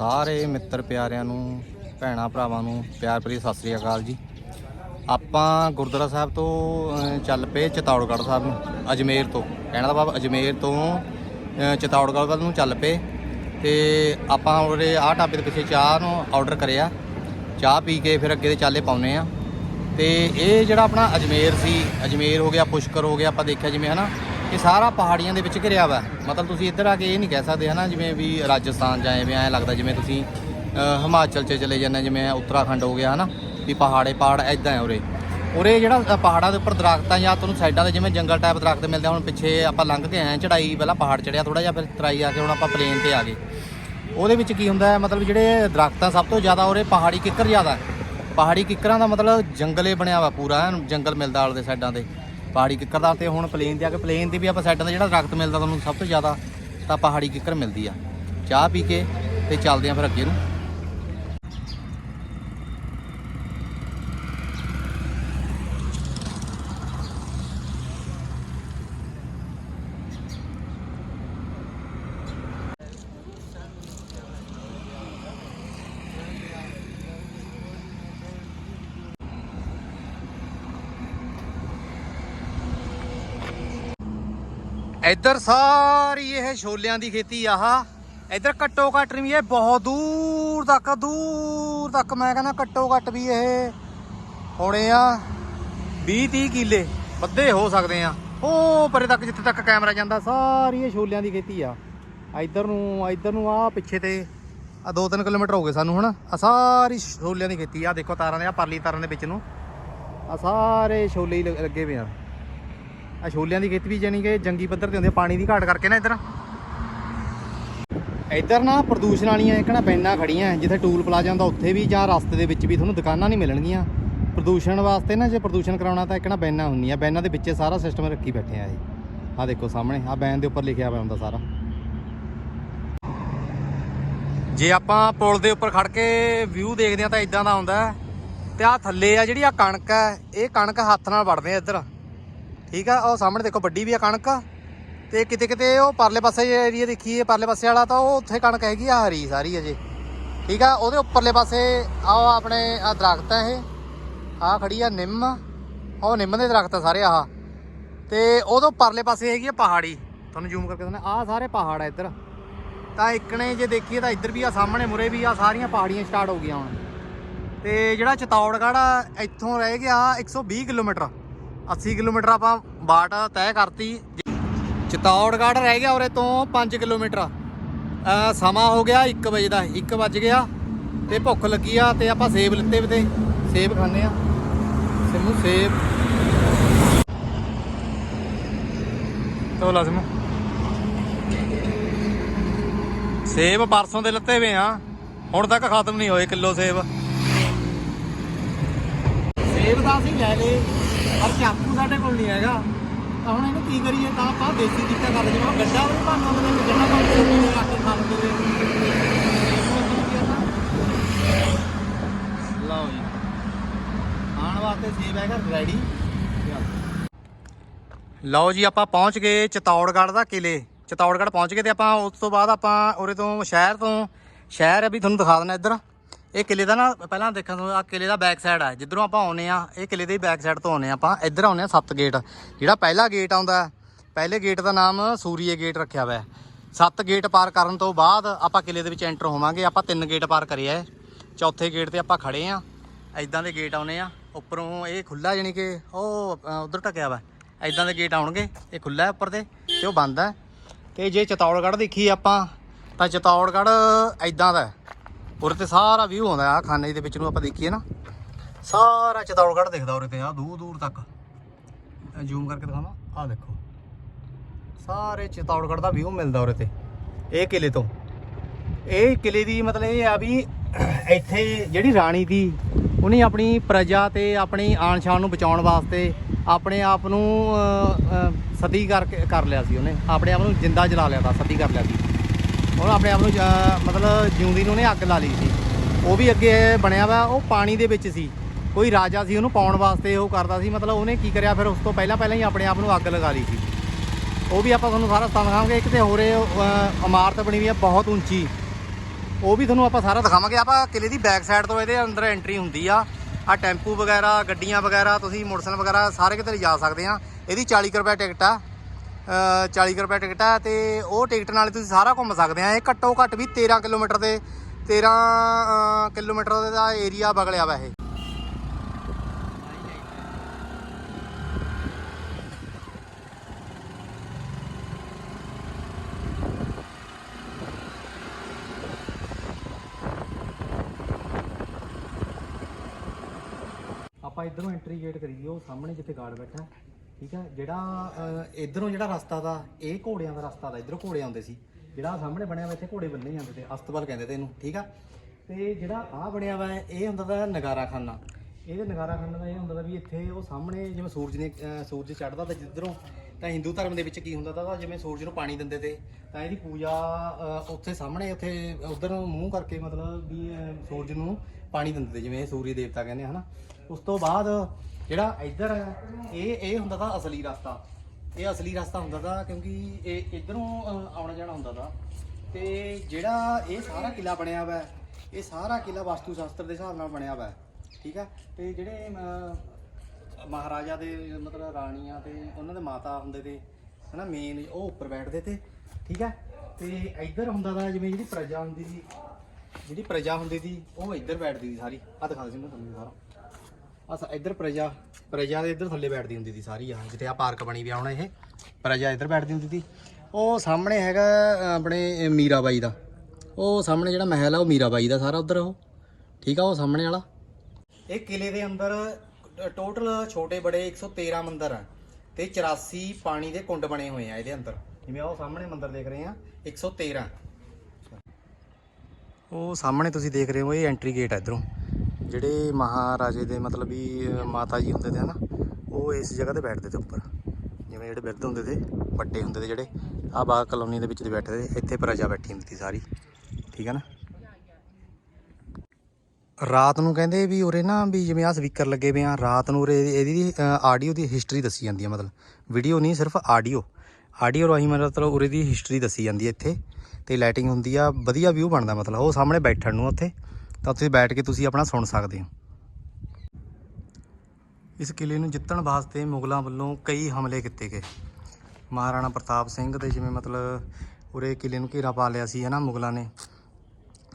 ਸਾਰੇ ਮਿੱਤਰ ਪਿਆਰਿਆਂ ਨੂੰ, ਭੈਣਾ ਭਰਾਵਾਂ ਨੂੰ, ਪਿਆਰ ਭਰੀ ਸਤਿ ਸ੍ਰੀ ਅਕਾਲ ਜੀ। ਆਪਾਂ ਗੁਰਦੁਆਰਾ ਸਾਹਿਬ ਤੋਂ ਚੱਲ ਪਏ ਚਤੌੜਗੜ੍ਹ ਸਾਹਿਬ ਨੂੰ, ਅਜਮੇਰ ਤੋਂ। ਕਹਿਣਾ ਦਾ ਭਾਵ ਅਜਮੇਰ ਤੋਂ ਚਤੌੜਗੜ੍ਹ ਵੱਲ ਨੂੰ ਚੱਲ ਪਏ। ਤੇ ਆਪਾਂ ਉਹਦੇ ਆਹ ਢਾਬੇ ਦੇ ਪਿੱਛੇ ਚਾਹ ਨੂੰ ਆਰਡਰ ਕਰਿਆ। ਚਾਹ ਪੀ ਕੇ ਫਿਰ ਅੱਗੇ ਦੇ ਚਾਲੇ ਪਾਉਨੇ ਆ ਤੇ ਇਹ ਜਿਹੜਾ ਆਪਣਾ ਅਜਮੇਰ ਸੀ, ਅਜਮੇਰ ਹੋ ਗਿਆ, ਪੁਸ਼ਕਰ ਹੋ ਗਿਆ, ਆਪਾਂ ਦੇਖਿਆ ਜਿਵੇਂ ਹਨਾ। ਇਹ ਸਾਰਾ ਪਹਾੜੀਆਂ ਦੇ ਵਿੱਚ ਘਿਰਿਆ ਵਾ। ਮਤਲਬ ਤੁਸੀਂ ਇੱਧਰ ਆ ਕੇ ਇਹ ਨਹੀਂ ਕਹਿ ਸਕਦੇ ਹਨਾ ਜਿਵੇਂ ਵੀ ਰਾਜਸਥਾਨ ਜਾਏ ਵੀ ਐਂ ਲੱਗਦਾ ਜਿਵੇਂ ਤੁਸੀਂ ਅਹ, ਹਿਮਾਚਲ 'ਚ ਚਲੇ ਜਾਂਦੇ ਜਿਵੇਂ ਉੱਤਰਾਖੰਡ ਹੋ ਗਿਆ ਹਨਾ ਵੀ ਪਹਾੜੇ ਪਹਾੜ ਐਦਾਂ ਹੈ ਉਰੇ। ਉਰੇ ਜਿਹੜਾ ਅ, ਪਹਾੜਾਂ ਦੇ ਉੱਪਰ ਦਰਖਤਾਂ ਜਾਂ ਤੁਹਾਨੂੰ ਸਾਈਡਾਂ ਤੇ ਜਿਵੇਂ ਜੰਗਲ ਟਾਈਪ ਦਰਖਤ ਮਿਲਦੇ ਆ, ਹੁਣ ਪਿੱਛੇ ਆਪਾਂ ਲੰਘ ਕੇ ਆਏ ਹਾਂ ਚੜਾਈ ਪਹਿਲਾਂ ਪਹਾੜ ਚੜਿਆ ਥੋੜਾ ਜਿਹਾ ਫਿਰ ਤਰਾਈ ਆ ਕੇ ਹੁਣ ਆਪਾਂ ਪਲੇਨ ਤੇ ਆ ਗਏ। ਉਹਦੇ ਵਿੱਚ ਕੀ ਹੁੰਦਾ ਹੈ ਮਤਲਬ ਜਿਹੜੇ ਦਰਖਤਾਂ ਸਭ ਤੋਂ ਜ਼ਿਆਦਾ ਉਰੇ ਪਹਾੜੀ ਕਿੱਕਰ ਜ਼ਿਆਦਾ। ਹੈ। ਪਹਾੜੀ ਕਿੱਕਰਾਂ ਦਾ ਮਤਲਬ ਜੰਗਲੇ ਬਣਿਆ ਵਾ ਪੂਰਾ ਐਨ ਜੰਗਲ ਮਿਲਦਾ ਆਲੇ ਦੇ ਸਾਈਡਾਂ ਤੇ। ਪਹਾੜੀ ਕਿੱਕਰ ਦਾ ਤੇ ਹੁਣ ਪਲੇਨ ਤੇ ਆ, ਕੇ ਪਲੇਨ ਤੇ ਵੀ ਆਪਾਂ ਸਾਈਡਾਂ ਦਾ ਜਿਹੜਾ ਦਰਖਤ ਮਿਲਦਾ ਤੁਹਾਨੂੰ ਸਭ ਤੋਂ ਜ਼ਿਆਦਾ ਤਾਂ ਪਹਾੜੀ ਕਿੱਕਰ ਮਿਲਦੀ ਆ। ਚਾਹ ਪੀ ਕੇ ਤੇ ਚੱਲਦੇ ਆ ਫਿਰ ਅੱਗੇ ਨੂੰ। ਇੱਧਰ ਸਾਰੀ ਇਹ ਛੋਲਿਆਂ ਦੀ ਖੇਤੀ ਆਹ। ਇੱਧਰ ਘੱਟੋ ਘੱਟ ਨਹੀਂ ਇਹ ਬਹੁਤ ਦੂਰ ਤੱਕ ਦੂਰ ਤੱਕ ਮੈਂ ਕਹਿੰਦਾ ਘੱਟੋ ਘੱਟ ਵੀ ਇਹ ਹੋਣੇ ਆ 20 30 ਕਿੱਲੇ, ਵੱਧੇ ਹੋ ਸਕਦੇ ਆ। ਉਹ ਪਰੇ ਤੱਕ ਜਿੱਥੇ ਤੱਕ ਕੈਮਰਾ ਜਾਂਦਾ, ਸਾਰੀ ਇਹ ਛੋਲਿਆਂ ਦੀ ਖੇਤੀ ਆ। ਇੱਧਰ ਨੂੰ ਇੱਧਰ ਨੂੰ ਆ ਪਿੱਛੇ ਤੇ ਆ 2-3 ਕਿਲੋਮੀਟਰ ਹੋ ਗਏ ਸਾਨੂੰ ਹੁਣ ਆ ਸਾਰੀ ਛੋਲਿਆਂ ਦੀ ਖੇਤੀ ਆ। ਦੇਖੋ ਤਾਰਾਂ ਦੇ ਆ ਪਰਲੀ ਤਾਰਾਂ ਦੇ ਵਿੱਚ ਨੂੰ। ਆ ਸਾਰੇ ਛੋਲੇ ਹੀ ਲ- ਲੱਗੇ ਪਏ ਆ। ਆ ਛੋਲਿਆਂ ਦੀ ਖੇਤੀ ਵੀ ਜਾਨੀ ਕਿ ਜੰਗੀ ਪੱਧਰ ਤੇ ਹੁੰਦੀ ਆ, ਪਾਣੀ ਦੀ ਘਾਟ ਕਰਕੇ ਨਾ ਇੱਧਰ। ਇੱਧਰ ਨਾ ਪ੍ਰਦੂਸ਼ਣ ਵਾਲੀਆਂ ਇੱਕ ਨਾ ਬੈਨਾਂ ਖੜੀਆਂ ਜਿੱਥੇ ਟੂਲ ਪਲਾਜ਼ਾ ਹੁੰਦਾ ਉੱਥੇ ਵੀ ਜਾਂ ਰਸਤੇ ਦੇ ਵਿੱਚ ਵੀ ਤੁਹਾਨੂੰ ਦੁਕਾਨਾਂ ਨਹੀਂ ਮਿਲਣਗੀਆਂ। ਪ੍ਰਦੂਸ਼ਣ ਵਾਸਤੇ ਨਾ ਜੇ ਪ੍ਰਦੂਸ਼ਣ ਕਰਾਉਣਾ ਤਾਂ ਇੱਕ ਨਾ ਬੈਨਾਂ ਹੁੰਦੀਆਂ ਬੈਨਾਂ ਦੇ ਵਿੱਚ ਸਾਰਾ ਸਿਸਟਮ ਰੱਖੀ ਬੈਠੇ ਆ ਇਹ। ਆ ਦੇਖੋ ਸਾਹਮਣੇ ਆ ਬੈਨ ਦੇ ਉੱਪਰ ਲਿਖਿਆ ਹੋਇਆ ਹੁੰਦਾ ਸਾਰਾ। ਜੇ ਆਪਾਂ ਪੁਲ ਦੇ ਉੱਪਰ ਖੜ ਕੇ ਵਿਊ ਦੇਖਦੇ ਆ ਤਾਂ ਇਦਾਂ ਦਾ ਆਉਂਦਾ ਤੇ ਆ ਥੱਲੇ ਆ ਜਿਹੜੀ ਆ ਕਣਕ ਹੈ ਇਹ ਕਣਕ ਹੱਥ ਨਾਲ ਵੜਦੇ ਆ ਇੱਧਰ। ਠੀਕ ਆ, ਉਹ ਸਾਹਮਣੇ ਦੇਖੋ ਵੱਡੀ ਵੀ ਆ ਕਣਕ। ਤੇ ਕਿਤੇ ਕਿਤੇ ਉਹ ਪਰਲੇ ਪਾਸੇ ਏਰੀਆ ਦੇਖੀਏ, ਪਰਲੇ ਪਾਸੇ ਵਾਲਾ ਤਾਂ ਉਹ ਉੱਥੇ ਕਣਕ ਹੈਗੀ ਆ, ਹਰੀ ਸਾਰੀ ਅਜੇ। ਠੀਕ ਆ, ਉਹਦੇ ਉੱਪਰਲੇ ਪਾਸੇ ਆ ਆਪਣੇ ਆ ਦਰਖਤ ਆ ਇਹ। ਆ ਖੜੀ ਆ ਨਿੰਮ। ਉਹ ਨਿੰਮ ਦੇ ਦਰਖਤ ਆ ਸਾਰੇ ਆਹ। ਤੇ ਉਹਦੇ ਪਰਲੇ ਪਾਸੇ ਹੈਗੀ ਆ ਪਹਾੜੀ। ਤੁਹਾਨੂੰ ਜ਼ੂਮ ਕਰਕੇ ਦਿੰਦਾ ਆ ਸਾਰੇ ਪਹਾੜ ਆ ਇੱਧਰ। ਤਾਂ ਇੱਕ ਨੇ ਜੇ ਦੇਖੀਏ ਤਾਂ ਇੱਧਰ ਵੀ ਆ, ਸਾਹਮਣੇ ਮੁਰੇ ਵੀ ਆ, ਸਾਰੀਆਂ ਪਹਾੜੀਆਂ ਸਟਾਰਟ ਹੋ ਗਈਆਂ ਹੁਣ। ਤੇ ਜਿਹੜਾ ਚਤੌੜਗੜ੍ਹ ਆ, ਇੱਥੋਂ ਰਹਿ ਗਿਆ 120 ਕਿਲੋਮੀਟਰ। 80 ਕਿਲੋਮੀਟਰ ਆਪਾਂ ਬਾਟ ਤੈਅ ਕਰਤੀ। ਚਤੌੜਗੜ੍ਹ ਰਹਿ ਗਿਆ ਉਰੇ ਤੋਂ 5 ਕਿਲੋਮੀਟਰ। ਸਮਾਂ ਹੋ ਗਿਆ 1 ਵਜੇ ਦਾ 1 ਵੱਜ ਗਿਆ। ਤੇ ਭੁੱਖ ਲੱਗੀ ਆ ਤੇ ਆਪਾਂ ਸੇਬ ਲਿੱਤੇ ਤੇ ਸੇਬ ਖਾਣੇ ਆ। ਸਿਮੂ, ਸੇਬ। ਤੋ ਲਾਜ਼ਮ ਸੇਬ ਪਰਸੋਂ ਦੇ ਲੱਤੇ ਵੇ ਆ। ਹੁਣ ਤੱਕ ਖਤਮ ਨਹੀਂ ਹੋਏ ਕਿਲੋ ਸੇਬ। ਸੇਬ ਤਾਂ ਅਸੀਂ ਲੈ ਲਏ। ਪਰ ਚਾਕੂ ਸਾਡੇ ਕੋਲ ਨਹੀਂ ਹੈਗਾ। ਤਾਂ ਹੁਣ ਇਹਨੂੰ ਕੀ ਕਰੀਏ? ਤਾਂ ਆਪਾਂ ਦੇਸੀ ਤਰੀਕਾ ਕਰ ਜਿਵੇਂ ਗੱਡਾ ਵੀ ਭਾਂਦਾ ਉਹਦੇ ਵਿੱਚ ਜਿਹੜਾ ਕੰਮ ਸੇਬ ਨੂੰ ਕੱਟ ਕੇ ਖਾ ਲਓ ਜੀ। ਖਾਣ ਵਾਸਤੇ ਸੇਬ ਹੈਗਾ ਰੈਡੀ ਲਓ ਜੀ, ਆਪਾਂ ਪਹੁੰਚ ਗਏ ਚਤੌੜਗੜ੍ਹ ਦਾ ਕਿਲੇ। ਚਤੌੜਗੜ੍ਹ ਪਹੁੰਚ ਗਏ ਤੇ ਆਪਾਂ ਉਸ ਤੋਂ ਬਾਅਦ ਆਪਾਂ ਉਰੇ ਤੋਂ ਸ਼ਹਿਰ ਤੋਂ ਸ਼ਹਿਰ ਹੈ ਵੀ ਤੁਹਾਨੂੰ ਦਿਖਾ ਦਿੰਦਾ ਇੱਧਰ। ਇਹ ਕਿਲੇ ਦਾ ਨਾ ਪਹਿਲਾਂ ਦੇਖਣ ਤੋਂ ਆ ਕਿਲੇ ਦਾ ਬੈਕ ਸਾਈਡ ਆ। ਜਿੱਧਰੋਂ ਆਪਾਂ ਆਉਨੇ ਆ ਇਹ ਕਿਲੇ ਦੇ ਬੈਕ ਸਾਈਡ ਤੋਂ ਆਉਨੇ ਆ ਆਪਾਂ। ਇੱਧਰ ਆਉਨੇ ਆ ਸੱਤ ਗੇਟ ਜਿਹੜਾ ਪਹਿਲਾ ਗੇਟ ਆਉਂਦਾ ਪਹਿਲੇ ਗੇਟ ਦਾ ਨਾਮ ਸੂਰੀਏ ਗੇਟ ਰੱਖਿਆ ਹੋਇਆ ਸੱਤ ਗੇਟ ਪਾਰ ਕਰਨ ਤੋਂ ਬਾਅਦ ਆਪਾਂ ਕਿਲੇ ਦੇ ਵਿੱਚ ਐਂਟਰ ਹੋਵਾਂਗੇ। ਆਪਾਂ ਤਿੰਨ ਗੇਟ ਪਾਰ ਕਰੇ ਆ ਚੌਥੇ ਗੇਟ ਤੇ ਆਪਾਂ ਖੜੇ ਆ ਐਦਾਂ ਦੇ ਗੇਟ ਆਉਨੇ ਆ ਉੱਪਰੋਂ ਇਹ ਖੁੱਲਾ ਜਾਨੀ ਕਿ ਉਹ ਉਧਰ ਟਕਿਆ ਵਾ। ਐਦਾਂ ਦੇ ਗੇਟ ਆਉਣਗੇ। ਇਹ ਖੁੱਲਾ ਹੈ ਉੱਪਰ ਤੇ ਤੇ ਉਹ ਬੰਦ ਹੈ। ਤੇ ਜੇ ਚਤੌੜਗੜ੍ਹ ਦੇਖੀ ਆਪਾਂ, ਤਾਂ ਚਤੌੜਗੜ੍ਹ ਐਦਾਂ ਦਾ ਉਰੇ ਤੇ ਸਾਰਾ ਵਿਊ ਆਉਂਦਾ ਆ ਖਾਨੇ ਦੇ ਵਿੱਚ ਨੂੰ ਆਪਾਂ ਦੇਖੀਏ ਨਾ। ਸਾਰਾ ਚਤੌੜਗੜ੍ਹ ਦਿਖਦਾ ਉਰੇ ਤੇ ਆ ਦੂਰ ਦੂਰ ਤੱਕ। ਜ਼ੂਮ ਕਰਕੇ ਦਿਖਾਵਾਂ ਆ ਦੇਖੋ। ਸਾਰੇ ਚਤੌੜਗੜ੍ਹ ਦਾ ਵਿਊ ਮਿਲਦਾ ਉਰੇ ਤੇ ਇਹ ਕਿਲੇ ਤੋਂ। ਇਹ ਕਿਲੇ ਦੀ ਮਤਲਬ ਇਹ ਆ ਵੀ ਇੱਥੇ ਜਿਹੜੀ ਰਾਣੀ ਦੀ ਉਹਨੇ ਆਪਣੀ ਪ੍ਰਜਾ ਤੇ ਆਪਣੀ ਆਣ ਸ਼ਾਨ ਨੂੰ ਬਚਾਉਣ ਵਾਸਤੇ ਆਪਣੇ ਆਪ ਨੂੰ ਅਹ, ਸਤੀ ਕਰਕੇ ਕਰ ਲਿਆ ਸੀ ਉਹਨੇ। ਆਪਣੇ ਆਪ ਨੂੰ ਜਿੰਦਾ ਜਲਾ ਲਿਆ ਤਾਂ ਸਤੀ ਕਰ ਲਿਆ ਸੀ। ਉਹਨੇ ਆਪਣੇ ਆਪ ਨੂੰ ਜ- ਮਤਲਬ ਜਿਉਂਦੀ ਨੂੰ ਉਹਨੇ ਅੱਗ ਲਾ ਲਈ ਸੀ। ਉਹ ਵੀ ਅੱਗੇ ਬਣਿਆ ਵਾ, ਉਹ ਪਾਣੀ ਦੇ ਵਿੱਚ ਸੀ। ਕੋਈ ਰਾਜਾ ਸੀ, ਉਹਨੂੰ ਪਾਉਣ ਵਾਸਤੇ ਉਹ ਕਰਦਾ ਸੀ। ਮਤਲਬ ਉਹਨੇ ਕੀ ਕਰਿਆ, ਫਿਰ ਉਸ ਤੋਂ ਪਹਿਲਾਂ ਪਹਿਲਾਂ ਹੀ ਆਪਣੇ ਆਪ ਨੂੰ ਅੱਗ ਲਗਾ ਲਈ ਸੀ। ਉਹ ਵੀ ਆਪਾਂ ਤੁਹਾਨੂੰ ਸਾਰਾ ਸਥਾਨ ਦਿਖਾਵਾਂਗੇ। ਇੱਕ ਤੇ ਹੋਰ ਇਮਾਰਤ ਬਣੀ ਹੋਈ ਹੈ ਬਹੁਤ ਉੱਚੀ। ਉਹ ਵੀ ਤੁਹਾਨੂੰ ਆਪਾਂ ਸਾਰਾ ਦਿਖਾਵਾਂਗੇ। ਆਪਾਂ ਕਿਲੇ ਦੀ ਬੈਕ ਸਾਈਡ ਤੋਂ ਇਹਦੇ ਅੰਦਰ ਐਂਟਰੀ ਹੁੰਦੀ ਆ। ਆ ਟੈਂਪੂ ਵਗੈਰਾ, ਗੱਡੀਆਂ ਵਗੈਰਾ, ਤੁਸੀਂ ਮੋਟਰਸਾਈਕਲ ਵਗੈਰਾ, ਸਾਰੇ ਕਿਤੇ ਜਾ ਸਕਦੇ ਆ। ਇਹਦੀ 40 ਕੁ ਰੁਪਏ ਟਿਕਟ ਆ। 40 ਕੁ ਰੁਪਏ ਟਿਕਟ ਆ ਤੇ ਉਹ ਟਿਕਟ ਨਾਲ ਤੁਸੀਂ ਸਾਰਾ ਘੁੰਮ ਸਕਦੇ ਆ। ਇਹ ਘੱਟੋ ਘੱਟ ਵੀ 13 ਕਿਲੋਮੀਟਰ ਦੇ 13 ਕਿਲੋਮੀਟਰ ਦਾ ਏਰੀਆ ਬਗਲਿਆ ਵਾ ਇਹ। ਆਪਾਂ ਇਧਰੋਂ ਐਂਟਰੀ ਗੇਟ ਕਰੀਏ, ਉਹ ਸਾਹਮਣੇ ਜਿੱਥੇ ਗਾਰਡ ਬੈਠਾ। ਠੀਕ ਹੈ ਜਿਹੜਾ ਇੱਧਰੋਂ ਜਿਹੜਾ ਰਸਤਾ ਦਾ ਇਹ ਘੋੜਿਆਂ ਦਾ ਰਸਤਾ ਦਾ ਇੱਧਰੋਂ ਘੋੜੇ ਆਉਂਦੇ ਸੀ ਜਿਹੜਾ ਆਹ ਸਾਹਮਣੇ ਬਣਿਆ ਵਾ ਇੱਥੇ ਘੋੜੇ ਬੰਨੇ ਜਾਂਦੇ ਤੇ ਅਸਤਬਲ ਕਹਿੰਦੇ ਤੇ ਇਹਨੂੰ ਠੀਕ ਆ? ਤੇ ਜਿਹੜਾ ਆਹ ਬਣਿਆ ਵਾ ਇਹ ਹੁੰਦਾ ਦਾ ਨਗਾਰਾਖਾਨਾ। ਇਹਦੇ ਨਗਾਰਾ ਦਾ ਇਹ ਹੁੰਦਾ ਦਾ ਵੀ ਇੱਥੇ ਉਹ ਸਾਹਮਣੇ ਜਿਵੇਂ ਸੂਰਜ ਨੇ ਅਹ ਸੂਰਜ ਚੜਦਾ ਤਾਂ ਜਿੱਧਰੋਂ ਤਾਂ ਹਿੰਦੂ ਧਰਮ ਦੇ ਵਿੱਚ ਕੀ ਹੁੰਦਾ ਤਾ ਜਿਵੇਂ ਸੂਰਜ ਨੂੰ ਪਾਣੀ ਦਿੰਦੇ ਤੇ ਤਾਂ ਇਹਦੀ ਪੂਜਾ ਅਹ, ਉੱਥੇ ਸਾਹਮਣੇ ਉੱਥੇ ਉਧਰ ਮੂੰਹ ਕਰਕੇ ਮਤਲਬ ਵੀ ਅਹ, ਸੂਰਜ ਨੂੰ ਪਾਣੀ ਦਿੰਦੇ ਤੇ ਜਿਵੇਂ ਸੂਰਜ ਦੇਵਤਾ ਕਹਿੰਦੇ ਆ ਹਨਾ? ਉਸ ਤੋਂ ਬਾਅਦ ਜਿਹੜਾ ਇੱਧਰ ਹੈ ਇਹ ਇਹ ਹੁੰਦਾ ਤਾਂ ਅਸਲੀ ਰਸਤਾ। ਇਹ ਅਸਲੀ ਰਸਤਾ ਹੁੰਦਾ ਤਾਂ ਕਿਉਂਕਿ ਇਹ ਇਧਰੋਂ ਆਉਣਾ ਜਾਣਾ ਹੁੰਦਾ ਤਾਂ। ਤੇ ਜਿਹੜਾ ਇਹ ਸਾਰਾ ਕਿਲਾ ਬਣਿਆ ਵਾ ਹੈ, ਇਹ ਸਾਰਾ ਕਿਲਾ ਵਾਸਤੂ ਸ਼ਾਸਤਰ ਦੇ ਹਿਸਾਬ ਨਾਲ ਬਣਿਆ ਵਾ ਹੈ, ਠੀਕ ਹੈ? ਤੇ ਜਿਹੜੇ ਅਮ, ਮਹਾਰਾਜਾ ਦੇ ਮਤਲਬ ਰਾਣੀਆਂ ਤੇ ਉਹਨਾਂ ਦੇ ਮਾਤਾ ਹੁੰਦੇ ਤੇ ਹਨਾ ਮੇਨ ਉਹ ਉੱਪਰ ਬੈਠਦੇ ਤੇ ਠੀਕ ਹੈ? ਤੇ ਇੱਧਰ ਹੁੰਦਾ ਤਾਂ ਜਿਵੇਂ ਜਿਹੜੀ ਪ੍ਰਜਾ ਹੁੰਦੀ ਸੀ ਜਿਹੜੀ ਪ੍ਰਜਾ ਹੁੰਦੀ ਸੀ ਉਹ ਇੱਧਰ ਬੈਠਦੀ ਸੀ ਸਾਰੀ। ਆ ਦਿਖਾ ਦੇ ਸੀ ਮੈਂ ਤੁਹਾਨੂੰ ਸਾਰਾ। ਅਸਾ ਇੱਧਰ ਪ੍ਰਜਾ ਪ੍ਰਜਾ ਦੇ ਇੱਧਰ ਥੱਲੇ ਬੈਠਦੀ ਹੁੰਦੀ ਸੀ ਸਾਰੀ ਆ ਜਿੱਥੇ ਆ ਪਾਰਕ ਬਣੀ ਵੀ ਆ ਹੁਣ ਇਹ। ਪ੍ਰਜਾ ਇੱਧਰ ਬੈਠਦੀ ਹੁੰਦੀ ਸੀ। ਉਹ ਸਾਹਮਣੇ ਹੈਗਾ ਆਪਣੇ ਮੀਰਾਬਾਈ ਦਾ। ਉਹ ਸਾਹਮਣੇ ਜਿਹੜਾ ਮਹਿਲ ਆ ਉਹ ਮੀਰਾਬਾਈ ਦਾ ਸਾਰਾ ਉੱਧਰ ਉਹ। ਠੀਕ ਆ ਉਹ ਸਾਹਮਣੇ ਵਾਲਾ। ਇਹ ਕਿਲੇ ਦੇ ਅੰਦਰ ਟੋਟਲ ਛੋਟੇ ਬੜੇ 113 ਮੰਦਿਰ ਆ ਤੇ 84 ਪਾਣੀ ਦੇ ਕੁੰਡ ਬਣੇ ਹੋਏ ਆ ਇਹਦੇ ਅੰਦਰ। ਜਿਵੇਂ ਉਹ ਸਾਹਮਣੇ ਮੰਦਿਰ ਦੇਖ ਰਹੇ ਆ 113 ਉਹ ਸਾਹਮਣੇ ਤੁਸੀਂ ਦੇਖ ਰਹੇ ਹੋ ਇਹ ਐਂਟਰੀ ਗੇਟ ਹੈ ਇਧਰੋਂ। ਜਿਹੜੇ ਮਹਾਰਾਜੇ ਦੇ ਮਤਲਬ ਵੀ ਮਾਤਾ ਜੀ ਹੁੰਦੇ ਤੇ ਹਨਾ, ਉਹ ਇਸ ਜਗ੍ਹਾ ਤੇ ਬੈਠਦੇ ਤੇ ਉੱਪਰ। ਜਿਵੇਂ ਜਿਹੜੇ ਬਿਰਧ ਹੁੰਦੇ ਤੇ, ਵੱਡੇ ਹੁੰਦੇ ਤੇ ਜਿਹੜੇ ਆ ਬਾਗ ਕਲੋਨੀ ਦੇ ਵਿੱਚ ਦੇ ਬੈਠਦੇ ਤੇ, ਇੱਥੇ ਪ੍ਰਜਾ ਬੈਠੀ ਹੁੰਦੀ ਸੀ ਸਾਰੀ। ਠੀਕ ਹੈ ਨਾ? ਰਾਤ ਨੂੰ ਕਹਿੰਦੇ ਵੀ ਉਰੇ ਨਾ ਵੀ ਜਿਵੇਂ ਆ ਸਪੀਕਰ ਲੱਗੇ ਪਏ ਆ, ਰਾਤ ਨੂੰ ਉਰੇ ਇਹਦੀ ਆਡੀਓ ਦੀ ਹਿਸਟਰੀ ਦੱਸੀ ਜਾਂਦੀ ਹੈ ਮਤਲਬ। ਵੀਡੀਓ ਨਹੀਂ, ਸਿਰਫ ਆਡੀਓ ਆਡੀਓ ਰਾਹੀਂ ਮਤਲਬ ਉਰੇ ਦੀ ਹਿਸਟਰੀ ਦੱਸੀ ਜਾਂਦੀ ਹੈ ਇੱਥੇ। ਤੇ ਲਾਈਟਿੰਗ ਹੁੰਦੀ ਆ, ਵਧੀਆ ਵਿਊ ਬਣਦਾ ਮਤਲਬ, ਉਹ ਸਾਹਮਣੇ ਬੈਠਣ ਨੂੰ ਉੱਥੇ। ਤਾਂ ਉੱਥੇ ਬੈਠ ਕੇ ਤੁਸੀਂ ਆਪਣਾ ਸੁਣ ਸਕਦੇ ਹੋ। ਇਸ ਕਿਲੇ ਨੂੰ ਜਿੱਤਣ ਵਾਸਤੇ ਮੁਗਲਾਂ ਵੱਲੋਂ ਕਈ ਹਮਲੇ ਕੀਤੇ ਗਏ। ਮਹਾਰਾਣਾ ਪ੍ਰਤਾਪ ਸਿੰਘ ਦੇ ਜਿਵੇਂ ਮਤਲਬ ਉਰੇ ਕਿਲੇ ਨੂੰ ਘੇਰਾ ਪਾ ਲਿਆ ਸੀ ਹੈ ਨਾ ਮੁਗਲਾਂ ਨੇ।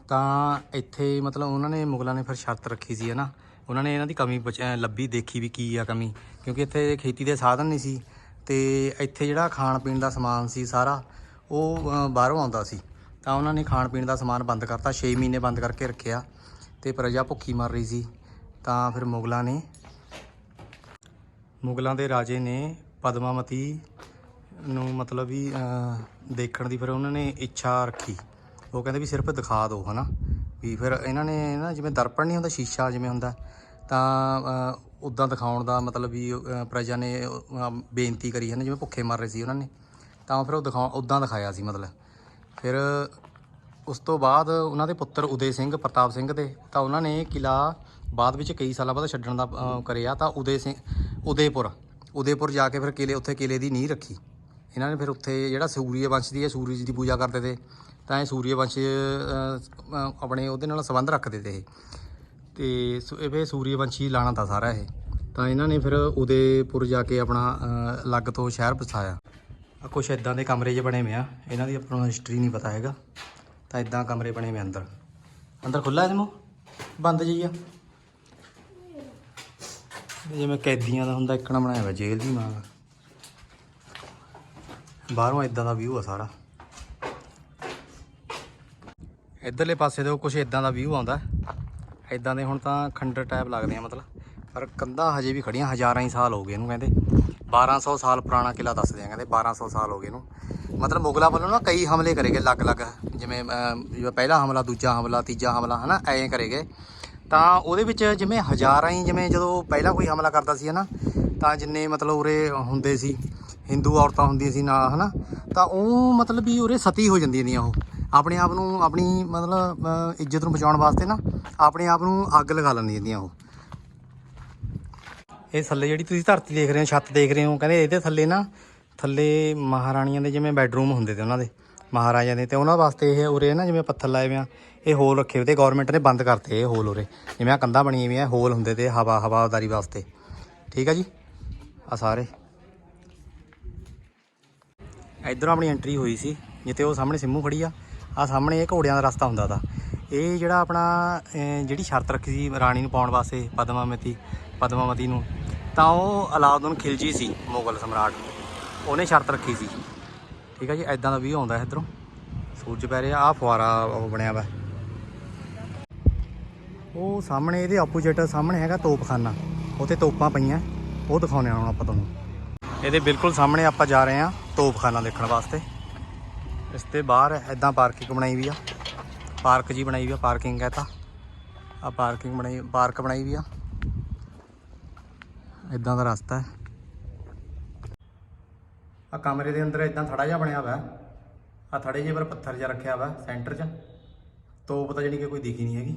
ਤਾਂ ਇੱਥੇ ਮਤਲਬ ਉਹਨਾਂ ਨੇ ਮੁਗਲਾਂ ਨੇ ਫਿਰ ਸ਼ਰਤ ਰੱਖੀ ਸੀ ਹੈ ਨਾ ਉਹਨਾਂ ਨੇ ਇਹਨਾਂ ਦੀ ਕਮੀ ਬਚ- ਲੱਭੀ, ਦੇਖੀ ਵੀ ਕੀ ਆ ਕਮੀ। ਕਿਉਂਕਿ ਇੱਥੇ ਖੇਤੀ ਦੇ ਸਾਧਨ ਨਹੀਂ ਸੀ ਤੇ ਇੱਥੇ ਜਿਹੜਾ ਖਾਣ ਪੀਣ ਦਾ ਸਮਾਨ ਸੀ ਸਾਰਾ, ਉਹ ਬਾਹਰੋਂ ਆਉਂਦਾ ਸੀ। ਤਾਂ ਉਹਨਾਂ ਨੇ ਖਾਣ ਪੀਣ ਦਾ ਸਮਾਨ ਬੰਦ ਕਰਤਾ। 6 ਮਹੀਨੇ ਬੰਦ ਕਰਕੇ ਰੱਖਿਆ ਤੇ ਪ੍ਰਜਾ ਭੁੱਖੀ ਮਰ ਰਹੀ ਸੀ। ਤਾਂ ਫਿਰ ਮੁਗਲਾਂ ਨੇ ਮੁਗਲਾਂ ਦੇ ਰਾਜੇ ਨੇ ਪਦਮਾਵਤੀ ਨੂੰ ਮਤਲਬ ਵੀ ਦੇਖਣ ਦੀ ਫਿਰ ਉਹਨਾਂ ਨੇ ਇੱਛਾ ਰੱਖੀ। ਉਹ ਕਹਿੰਦੇ ਵੀ ਸਿਰਫ ਦਿਖਾ ਦਿਓ, ਹਨਾ? ਵੀ ਫਿਰ ਇਹਨਾਂ ਨੇ ਨਾ ਜਿਵੇਂ ਦਰਪਣ ਨਹੀਂ ਹੁੰਦਾ, ਸ਼ੀਸ਼ਾ ਜਿਵੇਂ ਹੁੰਦਾ, ਤਾਂ ਉਦਾਂ ਦਿਖਾਉਣ ਦਾ ਮਤਲਬ ਵੀ ਪ੍ਰਜਾ ਨੇ ਬੇਨਤੀ ਕਰੀ ਹੈ ਨਾ ਜਿਵੇਂ ਭੁੱਖੇ ਮਰ ਰਹੇ ਸੀ ਉਹਨਾਂ ਨੇ। ਤਾਂ ਫਿਰ ਉਹ ਦਿਖਾ, ਉਦਾਂ ਦਿਖਾਇਆ ਸੀ ਮਤਲਬ। ਫਿਰ ਉਸ ਤੋਂ ਬਾਅਦ ਉਹਨਾਂ ਦੇ ਪੁੱਤਰ ਉਦੇ ਸਿੰਘ ਪ੍ਰਤਾਪ ਸਿੰਘ ਦੇ ਤਾਂ ਉਹਨਾਂ ਨੇ ਕਿਲਾ ਬਾਅਦ ਵਿੱਚ ਕਈ ਸਾਲਾਂ ਬਾਅਦ ਛੱਡਣ ਦਾ ਅਹ, ਕਰਿਆ ਤਾਂ ਉਦੇ ਸਿੰਘ ਉਦੇਪੁਰ ਉਦੇਪੁਰ ਜਾ ਕੇ ਫਿਰ ਕਿਲੇ ਉੱਥੇ ਕਿਲੇ ਦੀ ਨੀਂਹ ਰੱਖੀ। ਇਹਨਾਂ ਨੇ ਫਿਰ ਉੱਥੇ ਜਿਹੜਾ ਸੂਰੀਆ ਵੰਸ਼ ਦੀ ਹੈ ਸੂਰਜ ਦੀ ਪੂਜਾ ਕਰਦੇ ਤੇ ਤਾਂ ਇਹ ਸੂਰੀਆ ਵੰਸ਼ ਅਹ, ਅਹ, ਆਪਣੇ ਉਹਦੇ ਨਾਲ ਸੰਬੰਧ ਰੱਖਦੇ ਤੇ ਇਹ। ਤੇ ਸੁ- ਇਹ ਫਿਰ ਸੂਰੀਆ ਵੰਸ਼ੀ ਲਾਣਾ ਤਾਂ ਸਾਰਾ ਇਹ। ਤਾਂ ਇਹਨਾਂ ਨੇ ਫਿਰ ਉਦੇਪੁਰ ਜਾ ਕੇ ਆਪਣਾ ਅਹ, ਅਲੱਗ ਤੋਂ ਸ਼ਹਿਰ ਵਸਾਇਆ ਆ ਕੁਛ ਇਦਾਂ ਦੇ ਕਮਰੇ ਜਿਹੇ ਬਣੇ ਹੋਏ ਆ, ਇਹਨਾਂ ਦੀ ਆਪਾਂ ਨੂੰ ਹਿਸਟਰੀ ਨਹੀਂ ਪਤਾ ਹੈਗਾ, ਤਾਂ ਇਦਾਂ ਕਮਰੇ ਬਣੇ ਹੋਏ ਅੰਦਰ। ਅੰਦਰ ਖੁੱਲਾ ਹੈ ਜਮੋ ਬੰਦ ਜੀ ਆ। ਜਿਵੇਂ ਕੈਦੀਆਂ ਦਾ ਹੁੰਦਾ ਇੱਕਣਾ ਬਣਾਇਆ ਹੋਇਆ ਜੇਲ੍ਹ ਦੀ ਮਾਂ ਬਾਹਰੋਂ ਇਦਾਂ ਦਾ ਵਿਊ ਆ ਸਾਰਾ। ਇਧਰਲੇ ਪਾਸੇ ਤੋਂ ਕੁਝ ਇਦਾਂ ਦਾ ਵਿਊ ਆਉਂਦਾ। ਇਦਾਂ ਦੇ ਹੁਣ ਤਾਂ ਖੰਡਰ ਟਾਈਪ ਲੱਗਦੇ ਆ ਮਤਲਬ। ਪਰ ਕੰਧਾਂ ਹਜੇ ਵੀ ਖੜੀਆਂ ਹਜ਼ਾਰਾਂ ਹੀ ਸਾਲ ਹੋ ਗਏ ਇਹਨੂੰ ਕਹਿੰਦੇ। 1200 ਸਾਲ ਪੁਰਾਣਾ ਕਿਲਾ ਦੱਸਦੇ ਆ ਕਹਿੰਦੇ 1200 ਸਾਲ ਹੋ ਗਏ ਇਹਨੂੰ। ਮਤਲਬ ਮੁਗਲਾਂ ਵੱਲੋਂ ਨਾ ਕਈ ਹਮਲੇ ਕਰੇ ਗਏ, ਅਲੱਗ-ਅਲੱਗ, ਜਿਵੇਂ ਜਿਵੇਂ ਪਹਿਲਾ ਹਮਲਾ, ਦੂਜਾ ਹਮਲਾ, ਤੀਜਾ ਹਮਲਾ, ਹਨਾ ਐਂ ਕਰੇ ਗਏ। ਤਾਂ ਉਹਦੇ ਵਿੱਚ ਜਿਵੇਂ ਹਜ਼ਾਰਾਂ ਹੀ ਜਿਵੇਂ ਜਦੋਂ ਪਹਿਲਾਂ ਕੋਈ ਹਮਲਾ ਕਰਦਾ ਸੀ, ਹਨਾ, ਤਾਂ ਜਿੰਨੇ ਮਤਲਬ ਉਰੇ ਹੁੰਦੇ ਸੀ, ਹਿੰਦੂ ਔਰਤਾਂ ਹੁੰਦੀਆਂ ਸੀ ਨਾਲ, ਹਨਾ, ਤਾਂ ਉਹ ਮਤਲਬ ਵੀ ਉਰੇ ਸਤੀ ਹੋ ਜਾਂਦੀਆਂ ਨੇ ਉਹ। ਆਪਣੇ ਆਪ ਨੂੰ ਆਪਣੀ ਮਤਲਬ ਇੱਜ਼ਤ ਨੂੰ ਬਚਾਉਣ ਵਾਸਤੇ ਨਾ ਆਪਣੇ ਆਪ ਨੂੰ ਅੱਗ ਲਗਾ ਲੈਂਦੀਆਂ ਨੇ ਉਹ। ਇਹ ਥੱਲੇ ਜਿਹੜੀ ਤੁਸੀਂ ਧਰਤੀ ਦੇਖ ਰਹੇ ਹੋ, ਛੱਤ ਦੇਖ ਰਹੇ ਹੋ, ਕਹਿੰਦੇ ਇਹਦੇ ਥੱਲੇ ਨਾ ਥੱਲੇ ਮਹਾਰਾਣੀਆਂ ਦੇ ਜਿਵੇਂ ਬੈੱਡਰੂਮ ਹੁੰਦੇ ਤੇ ਉਹਨਾਂ ਦੇ ਮਹਾਰਾਜਾ ਦੇ ਤੇ ਉਹਨਾਂ ਵਾਸਤੇ ਇਹ ਉਰੇ ਨਾ ਜਿਵੇਂ ਪੱਥਰ ਲਾਏ ਹੋਏ ਆ, ਇਹ ਹੋਲ ਰੱਖੇ ਹੋਏ ਤੇ ਗਵਰਨਮੈਂਟ ਨੇ ਬੰਦ ਕਰਤੇ ਇਹ ਹੋਲ ਉਰੇ, ਜਿਵੇਂ ਆ ਕੰਧਾਂ ਬਣੀਆਂ ਹੋਈਆਂ ਹੋਲ ਹੁੰਦੇ ਤੇ ਹਵਾ, ਹਵਾਦਾਰੀ ਵਾਸਤੇ। ਠੀਕ ਆ ਜੀ? ਆ ਸਾਰੇ। ਇਧਰੋਂ ਆਪਣੀ ਐਂਟਰੀ ਹੋਈ ਸੀ, ਜਿੱਥੇ ਉਹ ਸਾਹਮਣੇ ਸਿੰਮੂ ਖੜੀ ਆ ਆ ਸਾਹਮਣੇ ਇਹ ਘੋੜਿਆਂ ਦਾ ਰਸਤਾ ਹੁੰਦਾ ਤਾ। ਇਹ ਜਿਹੜਾ ਆਪਣਾ ਜਿਹੜੀ ਸ਼ਰਤ ਰੱਖੀ ਸੀ ਰਾਣੀ ਨੂੰ ਪਾਉਣ ਵਾਸਤੇ, ਪਦਮਾਵਤੀ ਪਦਮਾਵਤੀ ਨੂੰ ਤਾਂ ਉਹ ਅਲਾਉਦੀਨ ਖਿਲਜੀ ਸੀ, ਮੁਗਲ ਸਮਰਾਟ। ਉਹਨੇ ਸ਼ਰਤ ਰੱਖੀ ਸੀ। ਠੀਕ ਹੈ ਜੀ ਐਦਾਂ ਦਾ ਵੀ ਆਉਂਦਾ ਇਧਰੋਂ। ਸੂਰਜ ਪੈ ਰਿਹਾ ਆ ਫੁਆਰਾ ਉਹ ਬਣਿਆ ਵਾ। ਉਹ ਸਾਹਮਣੇ, ਇਹਦੇ ਆਪੋਜੀਟ ਸਾਹਮਣੇ ਹੈਗਾ ਤੋਪਖਾਨਾ। ਉੱਥੇ ਤੋਪਾਂ ਪਈਆਂ। ਉਹ ਦਿਖਾਉਣੇ ਆ ਹੁਣ ਆਪਾਂ ਤੁਹਾਨੂੰ। ਇਹਦੇ ਬਿਲਕੁਲ ਸਾਹਮਣੇ ਆਪਾਂ ਜਾ ਰਹੇ ਹਾਂ ਤੋਪਖਾਨਾ ਦੇਖਣ ਵਾਸਤੇ। ਇਸ ਤੇ ਬਾਹਰ ਐਦਾਂ ਪਾਰਕਿੰਗ ਬਣਾਈ ਵੀ ਆ। ਪਾਰਕ ਜੀ ਬਣਾਈ ਵੀ ਆ, ਪਾਰਕਿੰਗ ਹੈ ਤਾਂ। ਆ ਪਾਰਕਿੰਗ ਬਣਾਈ, ਪਾਰਕ ਬਣਾਈ ਵੀ ਆ। ਐਦਾਂ ਦਾ ਰਸਤਾ ਹੈ। ਆ ਕਮਰੇ ਦੇ ਅੰਦਰ ਇਦਾਂ ਥੜਾ ਜਿਹਾ ਬਣਿਆ ਵਾ ਆ ਥੜੇ ਜਿਹੇ ਪਰ ਪੱਥਰ ਜਿਹਾ ਰੱਖਿਆ ਵਾ ਸੈਂਟਰ 'ਚ। ਤੋਪ ਤਾਂ ਜਾਣੀ ਕਿ ਕੋਈ ਦਿਖੀ ਨਹੀਂ ਹੈਗੀ।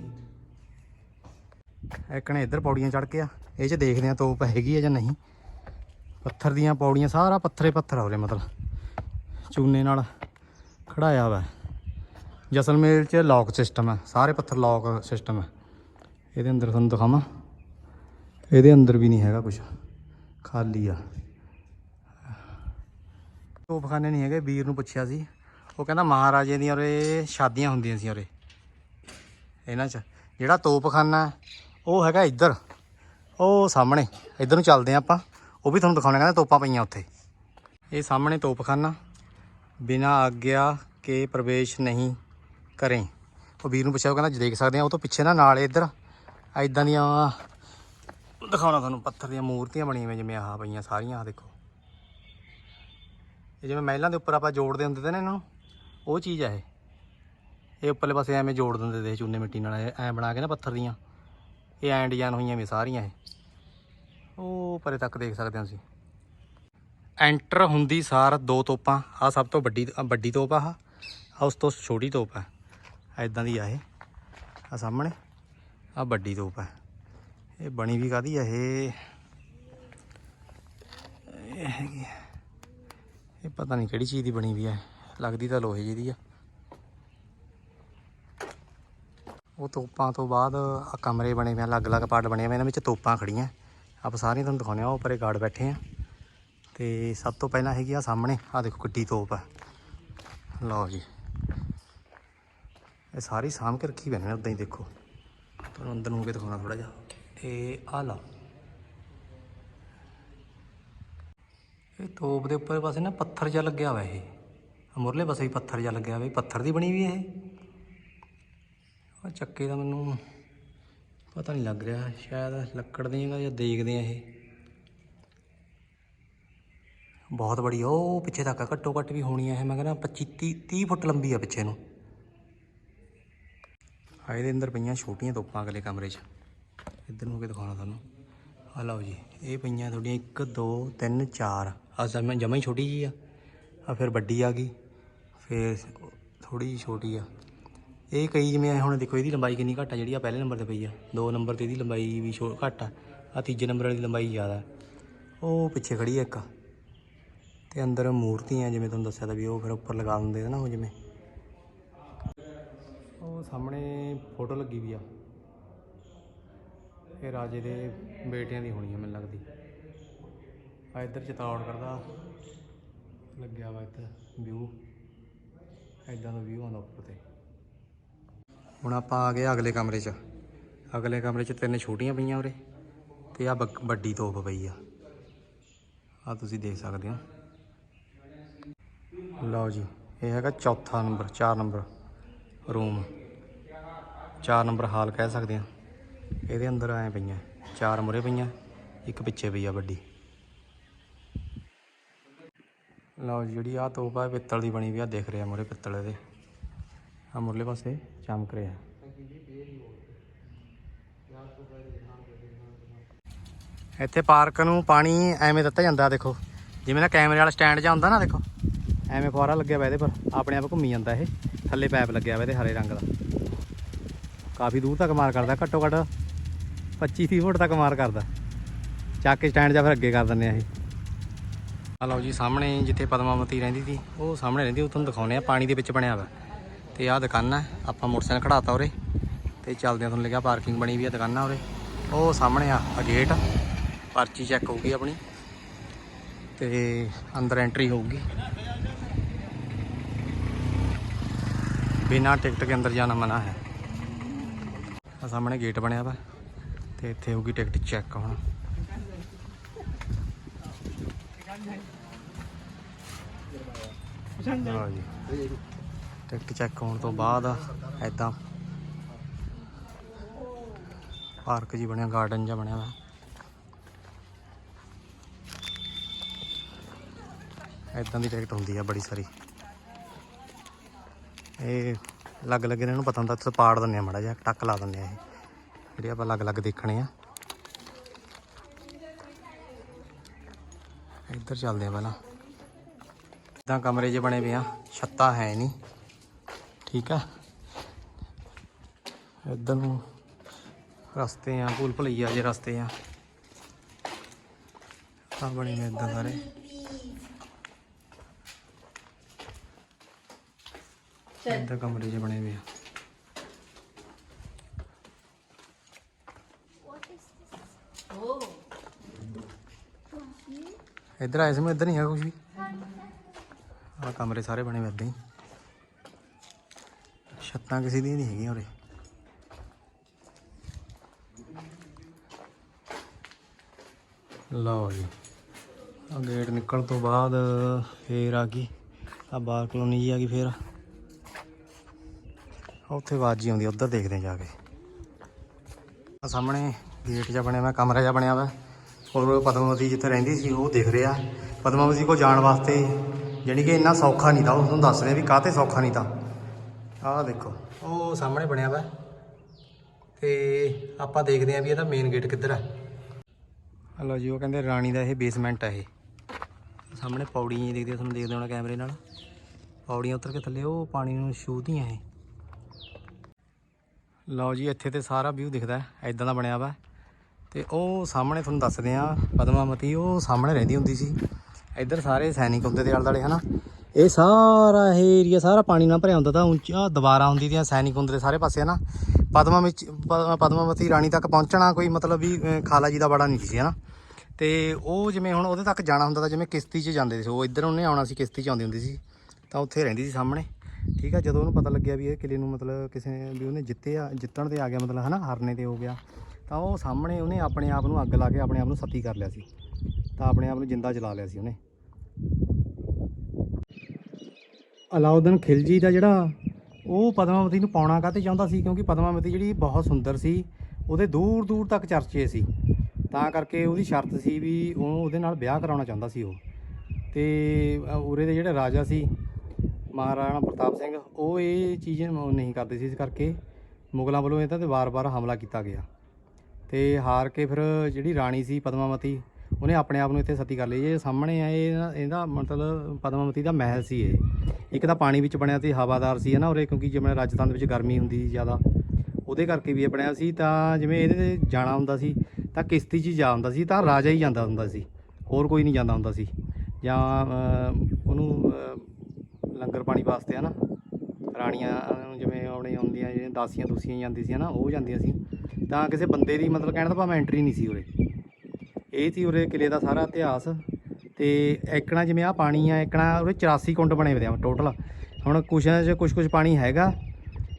ਇੱਕ ਨੇ ਇੱਧਰ ਪੌੜੀਆਂ ਚੜ ਕੇ ਆ। ਇਹ 'ਚ ਦੇਖਦੇ ਆ ਤੋਪ ਹੈਗੀ ਆ ਜਾਂ ਨਹੀਂ। ਪੱਥਰ ਦੀਆਂ ਪੌੜੀਆਂ ਸਾਰਾ ਪੱਥਰੇ ਪੱਥਰ ਆ ਉਰੇ ਮਤਲਬ। ਚੂਨੇ ਨਾਲ ਖੜਾਇਆ ਵਾ ਜਸਲਮੇਰ 'ਚ ਲੌਕ ਸਿਸਟਮ ਹੈ ਸਾਰੇ ਪੱਥਰ ਲੌਕ ਸਿਸਟਮ ਹੈ ਇਹਦੇ ਅੰਦਰ ਤੁਹਾਨੂੰ ਦਿਖਾਵਾਂ। ਇਹਦੇ ਅੰਦਰ ਵੀ ਨਹੀਂ ਹੈਗਾ ਕੁਝ ਖਾਲੀ ਆ। ਤੋਪਖਾਨੇ ਨਹੀਂ ਹੈਗੇ, ਵੀਰ ਨੂੰ ਪੁੱਛਿਆ ਸੀ। ਉਹ ਕਹਿੰਦਾ ਮਹਾਰਾਜੇ ਦੀਆਂ ਉਰੇ ਸ਼ਾਦੀਆਂ ਹੁੰਦੀਆਂ ਸੀ ਉਰੇ। ਇਹਨਾਂ 'ਚ ਜਿਹੜਾ ਤੋਪਖਾਨਾ, ਉਹ ਹੈਗਾ ਇੱਧਰ। ਉਹ ਸਾਹਮਣੇ, ਇੱਧਰ ਨੂੰ ਚੱਲਦੇ ਹਾਂ ਆਪਾਂ। ਉਹ ਵੀ ਤੁਹਾਨੂੰ ਦਿਖਾਉਣਾ, ਕਹਿੰਦਾ ਤੋਪਾਂ ਪਈਆਂ ਉੱਥੇ। ਇਹ ਸਾਹਮਣੇ ਤੋਪਖਾਨਾ। ਬਿਨਾ ਆਗਿਆ ਕੇ ਪ੍ਰਵੇਸ਼ ਨਹੀਂ ਕਰੇ। ਉਹ ਵੀਰ ਨੂੰ ਪੁੱਛਿਆ, ਉਹ ਕਹਿੰਦਾ ਦੇਖ ਸਕਦੇ ਆ, ਉਹ ਤੋਂ ਪਿੱਛੇ ਨਾ, ਨਾਲ ਇੱਧਰ। ਐਦਾਂ ਦੀਆਂ ਦਿਖਾਉਣਾ ਤੁਹਾਨੂੰ, ਪੱਥਰ ਦੀਆਂ ਮੂਰਤੀਆਂ ਬਣੀਆਂ ਹੋਈਆਂ ਜਿਵੇਂ ਆਹ ਪਈਆਂ ਸਾਰੀਆਂ, ਆਹ ਦੇਖੋ। ਇਹ ਜਿਵੇਂ ਮਹਿਲਾਂ ਦੇ ਉੱਪਰ ਆਪਾਂ ਜੋੜਦੇ ਹੁੰਦੇ ਤੇ ਨਾ ਇਹਨਾਂ ਨੂੰ, ਉਹ ਚੀਜ਼ ਆ ਇਹ। ਇਹ ਉੱਪਰਲੇ ਪਾਸੇ ਐਵੇਂ ਜੋੜ ਦਿੰਦੇ ਤੇ ਚੂਨੇ ਮਿੱਟੀ ਨਾਲ ਐ ਬਣਾ ਕੇ ਨਾ ਪੱਥਰ ਦੀਆਂ। ਇਹ ਐਂ ਡਿਜ਼ਾਈਨ ਹੋਈਆਂ ਵੀ ਸਾਰੀਆਂ ਇਹ। ਉਹ ਪਰੇ ਤੱਕ ਦੇਖ ਸਕਦੇ ਹੋ ਤੁਸੀਂ। ਐਂਟਰ ਹੁੰਦੀ ਸਾਰ ਦੋ ਤੋਪਾਂ ਆ ਸਭ ਤੋਂ ਵੱਡੀ ਵੱਡੀ ਤੋਪ ਆ ਆਹ ਆਹ ਉਸ ਤੋਂ ਛੋਟੀ ਤੋਪ ਆ। ਐਦਾਂ ਦੀ ਆ ਇਹ ਆ ਸਾਹਮਣੇ ਆ ਵੱਡੀ ਤੋਪ ਆ। ਇਹ ਬਣੀ ਵੀ ਕਾਦੀ ਆ, ਇਹ ਇਹ ਹੈਗੀ ਇਹ ਪਤਾ ਨਹੀਂ ਕਿਹੜੀ ਚੀਜ਼ ਦੀ ਬਣੀ ਵੀ ਹੈ ਲੱਗਦੀ ਤਾਂ ਲੋਹੇ ਜਿਹੀ ਦੀ ਆ। ਉਹ ਤੋਪਾਂ ਤੋਂ ਬਾਅਦ ਆ ਕਮਰੇ ਬਣੇ ਹੋਏ ਆ, ਅਲੱਗ-ਅਲੱਗ ਪਾਰਟ ਬਣੇ ਹੋਏ ਇਹਨਾਂ ਵਿੱਚ ਤੋਪਾਂ ਖੜੀਆਂ। ਆਪਾਂ ਸਾਰੀਆਂ ਤੁਹਾਨੂੰ ਦਿਖਾਉਂਦੇ ਆ, ਉਹ ਪਰੇ ਗਾਰਡ ਬੈਠੇ ਆ। ਤੇ ਸਭ ਤੋਂ ਪਹਿਲਾਂ ਹੈਗੀ ਆ ਸਾਹਮਣੇ ਆ ਦੇਖੋ ਕਿੱਡੀ ਤੋਪ ਆ। ਲਓ ਜੀ। ਇਹ ਸਾਰੀ ਸਾਂਭ ਕੇ ਰੱਖੀ ਬੈਨੇ ਉਦਾਂ ਹੀ ਦੇਖੋ। ਤੁਹਾਨੂੰ ਅੰਦਰ ਨੂੰ ਹੋ ਕੇ ਦਿਖਾਉਣਾ ਥੋੜਾ ਜਿਹਾ। ਇਹ ਆ ਇਹ ਤੋਪ ਦੇ ਉੱਪਰ ਪਾਸੇ ਨਾ ਪੱਥਰ ਜਿਹਾ ਲੱਗਿਆ ਹੋਇਆ ਇਹ। ਆਹ ਮੁਰਲੇ ਪਾਸੇ ਵੀ ਪੱਥਰ ਜਿਹਾ ਲੱਗਿਆ ਹੋਇਆ ਪੱਥਰ ਦੀ ਬਣੀ ਵੀ ਇਹ। ਆ ਚੱਕੇ ਦਾ ਮੈਨੂੰ ਪਤਾ ਨਹੀਂ ਲੱਗ ਰਿਹਾ, ਸ਼ਾਇਦ ਲੱਕੜ ਦੀਆਂ ਜਾਂ ਦੇਖਦੇ ਆ ਇਹ। ਬਹੁਤ ਬੜੀ ਉਹ ਪਿੱਛੇ ਤੱਕ ਘੱਟੋ ਘੱਟ ਵੀ ਹੋਣੀ ਹੈ ਮੈਂ ਕਹਿੰਦਾ 25 30 30 ਫੁੱਟ ਲੰਬੀ ਆ ਪਿੱਛੇ ਨੂੰ। ਆ ਇਹਦੇ ਅੰਦਰ ਪਈਆਂ ਛੋਟੀਆਂ ਤੋਪਾਂ ਅਗਲੇ ਕਮਰੇ 'ਚ। ਇੱਧਰ ਨੂੰ ਹੋ ਕੇ ਦਿਖਾਉਣਾ ਤੁਹਾਨੂੰ। ਆ ਲਓ ਜੀ, ਇਹ ਪਈਆਂ ਤੁਹਾਡੀਆਂ 1 2 3 4 ਆ ਜਮਾ ਜਮਾ ਹੀ ਛੋਟੀ ਜੀ ਆ। ਆ ਫਿਰ ਵੱਡੀ ਆ ਗਈ, ਫਿਰ ਥੋੜੀ ਜਿਹੀ ਛੋਟੀ ਆ। ਇਹ ਕਈ ਜਿਵੇਂ ਹੁਣ ਦੇਖੋ, ਇਹਦੀ ਲੰਬਾਈ ਕਿੰਨੀ ਘੱਟ ਆ, ਜਿਹੜੀ ਆ ਪਹਿਲੇ ਨੰਬਰ ਤੇ ਪਈ ਆ। ਦੋ ਨੰਬਰ ਤੇ ਇਹਦੀ ਲੰਬਾਈ ਵੀ ਛੋ, ਘੱਟ ਆ। ਆ ਤੀਜੇ ਨੰਬਰ ਵਾਲੀ ਲੰਬਾਈ ਜ਼ਿਆਦਾ ਉਹ ਪਿੱਛੇ ਖੜੀ ਆ ਇੱਕ। ਤੇ ਅੰਦਰ ਮੂਰਤੀਆਂ ਜਿਵੇਂ ਤੁਹਾਨੂੰ ਦੱਸਿਆ ਤਾਂ ਵੀ ਉਹ ਫਿਰ ਉੱਪਰ ਲਗਾ ਦਿੰਦੇ ਨਾ ਉਹ ਜਿਵੇਂ। ਉਹ ਸਾਹਮਣੇ ਫੋਟੋ ਲੱਗੀ ਵੀ ਆ। ਇਹ ਰਾਜੇ ਦੇ ਬੇਟਿਆਂ ਦੀ ਹੋਣੀ ਆ ਮੈਨੂੰ ਲੱਗਦੀ। ਆ ਇੱਧਰ ਚਿਤੌੜ ਕਰਦਾ। ਲੱਗਿਆ ਵਾ ਇੱਧਰ ਵਿਊ। ਐਦਾਂ ਦਾ ਵਿਊ ਆਉਂਦਾ ਉੱਪਰ ਤੇ। ਹੁਣ ਆਪਾਂ ਆ ਗਏ ਅਗਲੇ ਕਮਰੇ 'ਚ। ਅਗਲੇ ਕਮਰੇ 'ਚ ਤਿੰਨ ਛੋਟੀਆਂ ਪਈਆਂ ਉਰੇ ਤੇ ਆ ਵੱਡੀ ਤੋਪ ਪਈ ਆ। ਆ ਤੁਸੀਂ ਦੇਖ ਸਕਦੇ ਹੋ। ਲਓ ਜੀ, ਇਹ ਹੈਗਾ ਚੌਥਾ number 4 number room. 4 number hall ਕਹਿ ਸਕਦੇ ਆ ਇਹਦੇ ਅੰਦਰ ਆਏ ਪਈਆਂ, ਚਾਰ ਮੁਰੇ ਪਈਆਂ, ਇੱਕ ਪਿੱਛੇ ਪਈ ਆ ਵੱਡੀ। ਲਓ ਜਿਹੜੀ ਆ ਤੋਪ ਪਿੱਤਲ ਦੀ ਬਣੀ ਵੀ ਆ ਦੇਖ ਰਿਹਾ ਮੁਰੇ ਪਿੱਤਲ ਇਹਦੇ। ਆ ਮੁਰਲੇ ਪਾਸੇ ਚਮਕ ਰਿਹਾ। ਇੱਥੇ ਪਾਰਕ ਨੂੰ ਪਾਣੀ ਐਵੇਂ ਦਿੱਤਾ ਜਾਂਦਾ, ਦੇਖੋ। ਜਿਵੇਂ ਨਾ ਕੈਮਰੇ ਵਾਲਾ ਸਟੈਂਡ ਜਾਂ ਹੁੰਦਾ ਨਾ, ਦੇਖੋ। ਐਵੇਂ ਫੁਆਰਾ ਲੱਗਿਆ ਹੋਇਆ ਇਹਦੇ ਪਰ। ਆਪਣੇ ਆਪ ਘੁੰਮੀ ਜਾਂਦਾ ਇਹ। ਥੱਲੇ ਪਾਈਪ ਲੱਗਿਆ ਹੋਇਆ ਇਹਦੇ ਹਰੇ ਰੰਗ ਦਾ। ਕਾਫੀ ਦੂਰ ਤੱਕ ਮਾਰ ਕਰਦਾ, ਘੱਟੋ ਘੱਟ 25 30 ਫੁੱਟ ਤੱਕ ਮਾਰ ਕਰਦਾ। ਚੱਕ ਕੇ ਸਟੈਂਡ ਜਾਂ ਫਿਰ ਅੱਗੇ ਕਰ ਦਿੰਦੇ ਆ ਇਹ। ਆ ਲਓ ਜੀ, ਸਾਹਮਣੇ ਜਿੱਥੇ ਪਦਮਾਵਤੀ ਰਹਿੰਦੀ ਸੀ, ਉਹ ਸਾਹਮਣੇ ਰਹਿੰਦੀ, ਉਹ ਤੁਹਾਨੂੰ ਦਿਖਾਉਂਦੇ ਆ, ਪਾਣੀ ਦੇ ਵਿੱਚ ਬਣਿਆ ਵਾ। ਤੇ ਆਹ ਦੁਕਾਨਾਂ ਆਪਾਂ ਮੋਟਰਸਾਈਕਲ ਖੜਾਤਾ ਉਰੇ। ਤੇ ਚੱਲਦੇ ਆ, ਤੁਹਾਨੂੰ ਲੱਗਿਆ ਪਾਰਕਿੰਗ ਬਣੀ ਵੀ ਆ ਦੁਕਾਨਾਂ ਉਰੇ। ਉਹ ਸਾਹਮਣੇ ਆ ਆ। ਗੇਟ ਪਰਚੀ ਚੈੱਕ ਹੋਊਗੀ ਆਪਣੀ। ਤੇ ਅੰਦਰ ਐਂਟਰੀ ਹੋਊਗੀ। ਬਿਨਾਂ ਟਿਕਟ ਕੇ ਅੰਦਰ ਜਾਣਾ ਮਨਾ ਹੈ। ਆ ਸਾਹਮਣੇ ਗੇਟ ਬਣਿਆ ਵਾ ਤੇ ਇੱਥੇ ਹੋਊਗੀ ਟਿਕਟ ਚੈੱਕ ਹੁਣ। ਲਓ ਜੀ। ਟਿਕਟ ਚੈੱਕ ਹੋਣ ਤੋਂ ਬਾਅਦ ਐਦਾਂ ਪਾਰਕ ਜੀ ਬਣਿਆ ਗਾਰਡਨ ਜਿਹਾ ਬਣਿਆ ਵਾ। ਐਦਾਂ ਦੀ ਟਿਕਟ ਹੁੰਦੀ ਆ ਬੜੀ ਸਾਰੀ। ਇਹ ਲੱਗ ਲੱਗ ਇਹਨਾਂ ਨੂੰ ਪਤਾ ਹੁੰਦਾ ਤੁਸੀਂ ਪਾੜ ਦਿੰਦੇ ਆ ਮੜਾ ਜਿਹਾ, ਟੱਕ ਲਾ ਦਿੰਦੇ ਆ ਇਹ। ਜਿਹੜੇ ਆਪਾਂ ਅਲੱਗ ਅਲੱਗ ਦੇਖਣੇ ਆ। ਇੱਧਰ ਚੱਲਦੇ ਆ ਪਹਿਲਾਂ। ਇਦਾਂ ਕਮਰੇ 'ਚ ਬਣੇ ਪਏ ਆ, ਛੱਤਾਂ ਹੈ ਨਹੀਂ। ਠੀਕ ਆ। ਇੱਧਰ ਨੂੰ ਰਸਤੇ ਆ, ਭੂਲ ਭਲਈਆ ਜੇ ਰਸਤੇ ਆ। ਆ ਬਣੇ ਨੇ ਇਦਾਂ ਸਾਰੇ। ਇੱਧਰ ਕਮਰੇ 'ਚ ਬਣੇ ਪਏ ਆ। ਇੱਧਰ ਆਏ ਸਮੇਂ ਇੱਧਰ ਨਹੀਂ ਹੈਗਾ ਕੁਝ ਵੀ। ਆ ਕਮਰੇ ਸਾਰੇ ਬਣੇ ਹੋਏ ਏਦਾਂ ਹੀ। ਛੱਤਾਂ ਕਿਸੇ ਦੀਆਂ ਨਹੀਂ ਹੈਗੀਆਂ ਉਰੇ। ਲਓ ਜੀ ਆ ਗੇਟ ਨਿਕਲਣ ਤੋਂ ਬਾਅਦ ਫੇਰ ਆ ਗਈ। ਆ ਬਾਰ ਕਲੋਨੀ ਜੀ ਆ ਗਈ ਫੇਰ। ਉੱਥੇ ਆਵਾਜ਼ ਜੀ ਆਉਂਦੀ ਉੱਧਰ ਦੇਖਦੇ ਆ ਜਾ ਕੇ। ਆ ਸਾਹਮਣੇ ਗੇਟ ਜਿਹਾ ਬਣਿਆ ਹੋਇਆ ਕਮਰਾ ਜਿਹਾ ਬਣਿਆ ਹੋਇਆ ਔਰ ਪਦਮਾਵਤੀ ਜਿੱਥੇ ਰਹਿੰਦੀ ਸੀ, ਉਹ ਦਿਖ ਰਿਹਾ। ਪਦਮਾਵਤੀ ਕੋ ਜਾਣ ਵਾਸਤੇ ਜਾਣੀ ਕਿ ਇੰਨਾ ਸੌਖਾ ਨਹੀਂ ਤਾਂ, ਉਹ ਤੁਹਾਨੂੰ ਦੱਸ ਰਿਹਾ ਵੀ ਕਾਹਤੇ ਸੌਖਾ ਨਹੀਂ ਤਾਂ। ਆਹ ਦੇਖੋ, ਉਹ ਸਾਹਮਣੇ ਬਣਿਆ ਵਾ। ਤੇ ਆਪਾਂ ਦੇਖਦੇ ਆਂ ਵੀ ਇਹਦਾ ਮੇਨ ਗੇਟ ਕਿੱਧਰ ਹੈ ਹਲੋ ਜੀ, ਉਹ ਕਹਿੰਦੇ ਰਾਣੀ ਦਾ ਇਹ ਬੇਸਮੈਂਟ ਹੈ ਇਹ। ਸਾਹਮਣੇ ਪੌੜੀਆਂ ਹੀ ਦਿਖਦੀਆਂ ਤੁਹਾਨੂੰ ਦੇਖਦੇ ਹੋਣਾ ਕੈਮਰੇ ਨਾਲ। ਪੌੜੀਆਂ ਉਤਰ ਕੇ ਥੱਲੇ, ਉਹ ਪਾਣੀ ਨੂੰ ਛੂਹਦੀਆਂ ਇਹ। ਲਓ ਜੀ, ਇੱਥੇ ਤੇ ਸਾਰਾ ਵਿਊ ਦਿਖਦਾ ਹੈ ਐਦਾਂ ਦਾ ਬਣਿਆ ਵਾ। ਤੇ ਉਹ ਸਾਹਮਣੇ ਤੁਹਾਨੂੰ ਦੱਸਦੇ ਆ ਪਦਮਾਵਤੀ, ਉਹ ਸਾਹਮਣੇ ਰਹਿੰਦੀ ਹੁੰਦੀ ਸੀ। ਇੱਧਰ ਸਾਰੇ ਸੈਨਿਕ ਹੁੰਦੇ ਤੇ ਆਲੇ ਦੁਆਲੇ ਹਨਾ? ਇਹ ਸਾਰਾ ਇਹ ਏਰੀਆ ਸਾਰਾ ਪਾਣੀ ਨਾਲ ਭਰਿਆ ਹੁੰਦਾ ਤਾਂ ਉੱਚਾ ਦੁਬਾਰਾ ਹੁੰਦੀ ਦੀਆਂ, ਸੈਨਿਕ ਹੁੰਦੇ ਤੇ ਸਾਰੇ ਪਾਸੇ, ਹਨਾ? ਪਦਮਾ ਵਿੱਚ, ਪ- ਪਦਮਾਵਤੀ ਰਾਣੀ ਤੱਕ ਪਹੁੰਚਣਾ ਕੋਈ ਮਤਲਬ ਵੀ ਖਾਲਾ ਜੀ ਦਾ ਬੜਾ ਨਹੀਂ ਸੀ, ਹਨਾ? ਤੇ ਉਹ ਜਿਵੇਂ ਹੁਣ ਉਹਦੇ ਤੱਕ ਜਾਣਾ ਹੁੰਦਾ ਤਾਂ ਜਿਵੇਂ ਕਿਸ਼ਤੀ 'ਚ ਜਾਂਦੇ ਸੀ, ਉਹ ਇੱਧਰ ਉਹਨੇ ਆਉਣਾ ਸੀ, ਕਿਸ਼ਤੀ 'ਚ ਆਉਂਦੀ ਹੁੰਦੀ ਸੀ। ਤਾਂ ਉੱਥੇ ਰਹਿੰਦੀ ਸੀ ਸਾਹਮਣੇ। ਠੀਕ ਆ, ਜਦੋਂ ਉਹਨੂੰ ਪਤਾ ਲੱਗਿਆ ਵੀ ਇਹ ਕਿਲੇ ਨੂੰ ਮਤਲਬ ਕਿਸੇ ਵੀ ਉਹਨੇ ਜਿੱਤਿਆ ਜਿੱਤਣ ਤੇ ਆ ਗਿਆ, ਮਤਲਬ ਹਨਾ, ਹਾਰਨੇ ਤੇ ਹੋ ਗਿਆ, ਤਾਂ ਉਹ ਸਾਹਮਣੇ ਉਹਨੇ ਆਪਣੇ ਆਪ ਨੂੰ ਅੱਗ ਲਾ ਕੇ ਆਪਣੇ ਆਪ ਨੂੰ ਸਤੀ ਕਰ ਲਿਆ ਸੀ, ਤਾਂ ਆਪਣੇ ਆਪ ਨੂੰ ਜਿੰਦਾ ਜਲਾ ਲਿਆ ਸੀ ਉਹਨੇ। ਅਲਾਉਦੀਨ ਖਿਲਜੀ ਦਾ ਜਿਹੜਾ ਉਹ ਪਦਮਾਵਤੀ ਨੂੰ ਪਾਉਣਾ ਕਾਤੇ ਚਾਹੁੰਦਾ ਸੀ, ਕਿਉਂਕਿ ਪਦਮਾਵਤੀ ਜਿਹੜੀ ਬਹੁਤ ਸੁੰਦਰ ਸੀ, ਉਹਦੇ ਦੂਰ ਦੂਰ ਤੱਕ ਚਰਚੇ ਸੀ, ਤਾਂ ਕਰਕੇ ਉਹਦੀ ਸ਼ਰਤ ਸੀ ਵੀ ਉਹ ਉਹਦੇ ਨਾਲ ਵਿਆਹ ਕਰਾਉਣਾ ਚਾਹੁੰਦਾ ਸੀ ਉਹ। ਤੇ ਉਰੇ ਦੇ ਜਿਹੜੇ ਰਾਜਾ ਸੀ ਮਹਾਰਾਣਾ ਪ੍ਰਤਾਪ ਸਿੰਘ, ਉਹ ਇਹ ਚੀਜ਼ ਨੂੰ ਨਹੀਂ ਕਰਦੇ ਸੀ ਇਸ ਕਰਕੇ ਮੁਗਲਾਂ ਵੱਲੋਂ ਇਹਨਾਂ ਤੇ ਵਾਰ-ਵਾਰ ਹਮਲਾ ਕੀਤਾ ਗਿਆ। ਤੇ ਹਾਰ ਕੇ ਫਿਰ ਜਿਹੜੀ ਰਾਣੀ ਸੀ ਪਦਮਾਵਤੀ, ਉਹਨੇ ਆਪਣੇ ਆਪ ਨੂੰ ਇੱਥੇ ਸਤੀ ਕਰ ਲਈ। ਇਹ ਸਾਹਮਣੇ ਆ ਇਹ ਇਹਦਾ ਮਤਲਬ ਪਦਮਾਵਤੀ ਦਾ ਮਹਿਲ ਸੀ ਇਹ। ਇੱਕ ਤਾਂ ਪਾਣੀ ਵਿੱਚ ਬਣਿਆ ਸੀ, ਹਵਾਦਾਰ ਸੀ, ਹੈ ਨਾ, ਉਰੇ, ਕਿਉਂਕਿ ਜਿਵੇਂ ਰਾਜਸਥਾਨ ਦੇ ਵਿੱਚ ਗਰਮੀ ਹੁੰਦੀ ਸੀ ਜ਼ਿਆਦਾ, ਉਹਦੇ ਕਰਕੇ ਵੀ ਇਹ ਬਣਿਆ ਸੀ। ਤਾਂ ਜਿਵੇਂ ਇਹਦੇ ਤੇ ਜਾਣਾ ਹੁੰਦਾ ਸੀ, ਤਾਂ ਕਿਸ਼ਤੀ 'ਚ ਹੀ ਜਾ ਹੁੰਦਾ ਸੀ, ਤਾਂ ਰਾਜਾ ਹੀ ਜਾਂਦਾ ਹੁੰਦਾ ਸੀ, ਹੋਰ ਕੋਈ ਨਹੀਂ ਜਾਂਦਾ ਹੁੰਦਾ ਸੀ। ਜਾਂ ਉਹਨੂੰ ਲੰਗਰ ਪਾਣੀ ਵਾਸਤੇ ਹੈ ਨਾ ਰਾਣੀਆਂ ਨੂੰ ਜਿਵੇਂ ਆਉਣੇ ਆਉਂਦੀਆਂ, ਜਿਹੜੀਆਂ ਦਾਸੀਆਂ ਦੂਸੀਆਂ ਜਾਂਦੀ ਸੀ ਨਾ ਉਹ ਜਾਂਦੀਆਂ ਸੀ। ਤਾਂ ਕਿਸੇ ਬੰਦੇ ਦੀ ਮਤਲਬ ਕਹਿਣ ਦਾ ਭਾਵੇਂ ਐਂਟਰੀ ਨਹੀਂ ਸੀ ਉਰੇ। ਇਹ ਸੀ ਉਰੇ ਕਿਲੇ ਦਾ ਸਾਰਾ ਇਤਿਹਾਸ। ਤੇ ਐਕਣਾ ਜਿਵੇਂ ਆ ਪਾਣੀ ਆ ਐਕਣਾ ਉਰੇ 84 ਕੁੰਡ ਬਣੇ ਹੋਏ ਆ ਟੋਟਲ ਹੁਣ ਕੁਛਾਂ 'ਚ ਕੁਛ ਕੁਛ ਪਾਣੀ ਹੈਗਾ,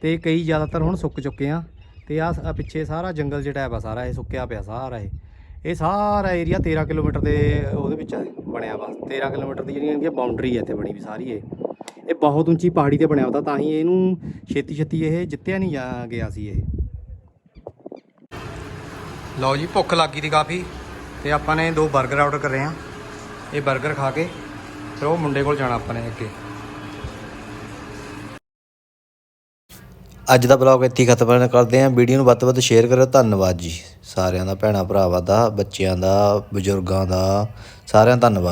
ਤੇ ਕਈ ਜ਼ਿਆਦਾਤਰ ਹੁਣ ਸੁੱਕ ਚੁੱਕੇ ਆ। ਤੇ ਆ ਪਿੱਛੇ ਸਾਰਾ ਜੰਗਲ ਜਿਹੜਾ ਹੈ ਆ ਸਾਰਾ, ਇਹ ਸੁੱਕਿਆ ਪਿਆ ਸਾਰਾ ਇਹ। ਇਹ ਸਾਰਾ ਏਰੀਆ 13 ਕਿਲੋਮੀਟਰ ਦੇ ਉਹਦੇ ਵਿੱਚ ਬਣਿਆ ਵਾ। 13 ਕਿਲੋਮੀਟਰ ਦੀ ਜਿਹੜੀ ਇਹ ਬਾਉਂਡਰੀ ਹੈ ਇੱਥੇ ਬਣੀ ਵੀ ਸਾਰੀ ਇਹ। ਇਹ ਬਹੁਤ ਉੱਚੀ ਪਹਾੜੀ ਤੇ ਬਣਿਆ ਹੁੰਦਾ, ਤਾਂ ਹੀ ਇਹਨੂੰ ਛੇਤੀ ਛੇਤੀ ਇਹ ਜਿੱਤਿਆ ਨਹੀਂ ਜਾ ਗਿਆ ਸੀ ਇਹ। ਲਓ ਜੀ, ਭੁੱਖ ਲੱਗੀ ਦੀ ਕਾਫੀ ਤੇ ਆਪਾਂ ਨੇ ਦੋ 버ਗਰ ਆਰਡਰ ਕਰੇ ਰਹੇ ਆ। ਇਹ 버ਗਰ ਖਾ ਕੇ ਫਿਰ ਉਹ ਮੁੰਡੇ ਕੋਲ ਜਾਣਾ ਆਪਾਂ ਨੇ ਅੱਗੇ। ਅੱਜ ਦਾ ਬਲੌਗ ਇੱਥੇ ਖਤਮ ਕਰਦੇ ਹਾਂ ਵੀਡੀਓ ਨੂੰ ਵੱਧ ਤੋਂ ਵੱਧ ਸ਼ੇਅਰ ਕਰੋ ਧੰਨਵਾਦ ਜੀ ਸਾਰਿਆਂ ਦਾ, ਭੈਣਾਂ ਭਰਾਵਾਂ ਦਾ, ਬੱਚਿਆਂ ਦਾ, ਬਜ਼ੁਰਗਾਂ ਦਾ, ਸਾਰਿਆਂ ਦਾ ਧੰਨਵਾਦ।